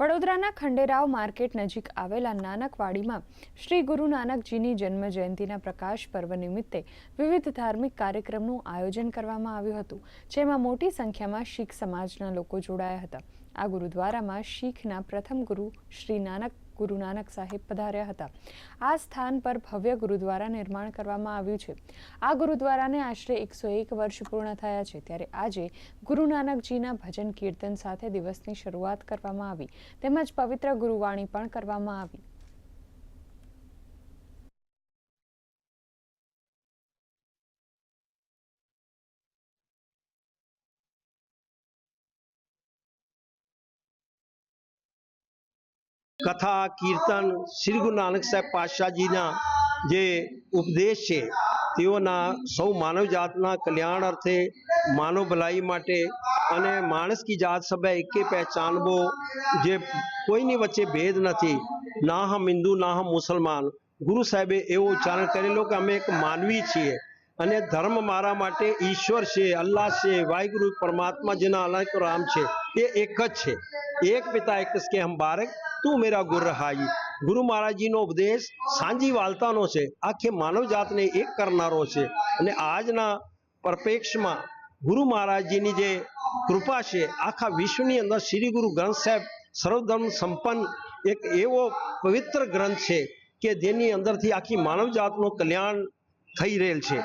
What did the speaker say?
વડોદરાના ખંડેરાવ માર્કેટ નજીક આવેલા નાનકવાડીમાં શ્રી ગુરુ નાનકજીની જન્મ જયંતિના પ્રકાશ પર્વ નિમિત્તે વિવિધ ધાર્મિક કાર્યક્રમનું આયોજન કરવામાં આવ્યું હતું, જેમાં મોટી સંખ્યામાં શીખ સમાજના લોકો જોડાયા હતા. આ ગુરુદ્વારામાં શીખના પ્રથમ ગુરુ શ્રી નાનક ગુરુ નાનક સાહેબ પધાર્યા હતા. આ સ્થાન પર ભવ્ય ગુરુદ્વારા નિર્માણ કરવામાં આવ્યું છે. આ ગુરુદ્વારાને આશરે એકસો એક વર્ષ પૂર્ણ થયા છે, ત્યારે આજે ગુરુ નાનકજીના ભજન કીર્તન સાથે દિવસની શરૂઆત કરવામાં આવી. તેમજ પવિત્ર ગુરુવાણી પણ કરવામાં આવી. કથા કીર્તન શ્રી ગુરુ નાનક સાહેબ પાતશાહજીના જે ઉપદેશ છે તેઓના સૌ માનવ જાતના કલ્યાણ અર્થે માનવ ભલાઈ માટે અને માણસ કી જાત સભા એકે પહેચાનવો જે કોઈની વચ્ચે ભેદ નથી ના હમ હિન્દુ ના હમ મુસલમાન ગુરુ સાહેબે એવો ઉચ્ચારણ કરેલો કે અમે એક માનવી છીએ અને ધર્મ મારા માટે ઈશ્વર છે અલ્લાહ છે વાહિગુરુ પરમાત્મા જેના અલગ રામ છે એ એક જ છે એક પિતા એક કે હમ બારક તું મેરા ગુર રહાઈ ગુરુ મહારાજજીનો ઉપદેશ સાંજી વાલતાનો છે આખે માનવ જાતને એક કરનારો છે અને આજના પરપેક્ષમાં ગુરુ મહારાજજીની જે કૃપા છે આખા વિશ્વની અંદર શ્રી ગુરુ ગ્રંથ સાહેબ સર્વધર્મ સંપન્ન એક એવો પવિત્ર ગ્રંથ છે કે જેની અંદરથી આખી માનવ જાતનું કલ્યાણ થઈ રહેલ છે